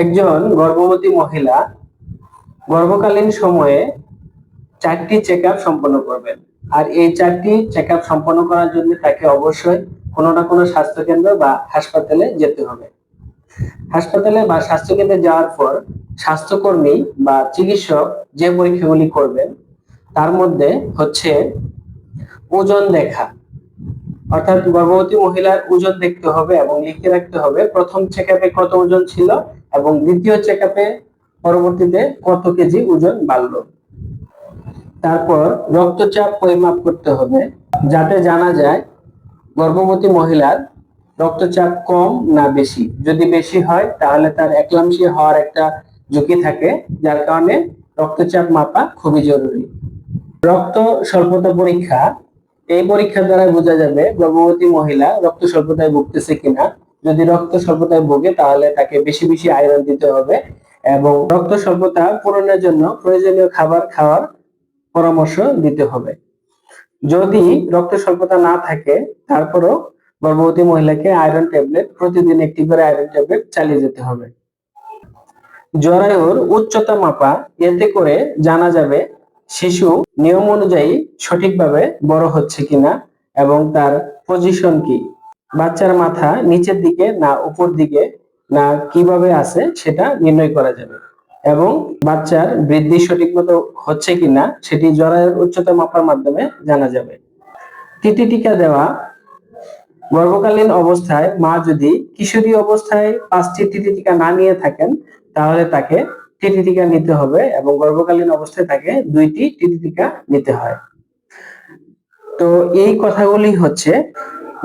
একজন গর্ভবতী মহিলা গর্ভকালীন সময়ে চারটি চেক সম্পন্ন করবেন। আর এই চারটি চেক সম্পন্ন করার জন্য তাকে অবশ্যই কোনো না কোনো স্বাস্থ্য কেন্দ্র বা হাসপাতালে যেতে হবে। হাসপাতালে বা স্বাস্থ্য কেন্দ্রে যাওয়ার পর স্বাস্থ্যকর্মী বা চিকিৎসক যে পরীক্ষাগুলি করবেন, তার মধ্যে হচ্ছে ওজন দেখা। অর্থাৎ গর্ভবতী মহিলার ওজন দেখতে হবে এবং লিখে রাখতে হবে, প্রথম চেক কত ওজন ছিল এবং দ্বিতীয় চেক পরবর্তীতে কত কেজি ওজন বাড়লো। তারপর রক্তচাপ পরিমাপ করতে হবে যাতে জানা যায় গর্ভবতী মহিলার রক্তচাপ কম না বেশি। যদি বেশি হয়, তাহলে তার একলামশীয় হওয়ার একটা ঝুঁকি থাকে, যার কারণে রক্তচাপ মাপা খুবই জরুরি। রক্ত স্বল্পতা পরীক্ষা এই পরীক্ষার দ্বারা বোঝা যাবে গর্ভবতী মহিলা রক্ত স্বল্পতায় ভুগতেছে কিনা। যদি রক্ত স্বল্পতায় ভোগে তাহলে তাকে বেশি বেশি আয়রন দিতে হবে এবং রক্ত স্বল্পতা পূরণের জন্য প্রয়োজনীয় খাবার খাওয়ার পরামর্শ দিতে হবে। যদি রক্ত স্বল্পতা না থাকে, তারপরও গর্ভবতী মহিলাকে আয়রন ট্যাবলেট, প্রতিদিন একটি করে আয়রন ট্যাবলেট চালিয়ে যেতে হবে। জরায়ুর উচ্চতা মাপা, এতে করে জানা যাবে শিশু নিয়ম অনুযায়ী সঠিকভাবে বড় হচ্ছে কিনা এবং তার পজিশন কি? বাচ্চার মাথা নিচের দিকে না উপর দিকে না কীভাবে আছে সেটা নির্ণয় করা যাবে। এবং বাচ্চার বৃদ্ধি সঠিক মতো হচ্ছে কিনা সেটি জরায়ুর উচ্চতা মাপার মাধ্যমে জানা যাবে। টিটি টিকা দেওয়া। গর্ভকালীন অবস্থায় মা যদি কিশোরী অবস্থায় পাঁচটি টিটি টিকা না নিয়ে থাকেন, তাহলে তাকে টিটি টিকা নিতে হবে এবং গর্ভকালীন অবস্থায় তাকে দুইটি টিটি টিকা নিতে হয়। তো এই কথাগুলি হচ্ছে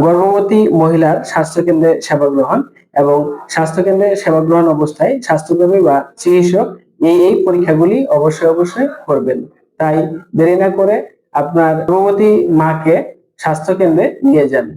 গর্ভবতী মহিলার স্বাস্থ্যকেন্দ্রে সেবা গ্রহণ এবং স্বাস্থ্যকেন্দ্রে সেবা গ্রহণ অবস্থায় স্বাস্থ্যকর্মী বা চিকিৎসক এই এই পরীক্ষাগুলি অবশ্যই অবশ্যই করবেন। তাই দেরি না করে আপনার গর্ভবতী মাকে স্বাস্থ্যকেন্দ্রে নিয়ে যান।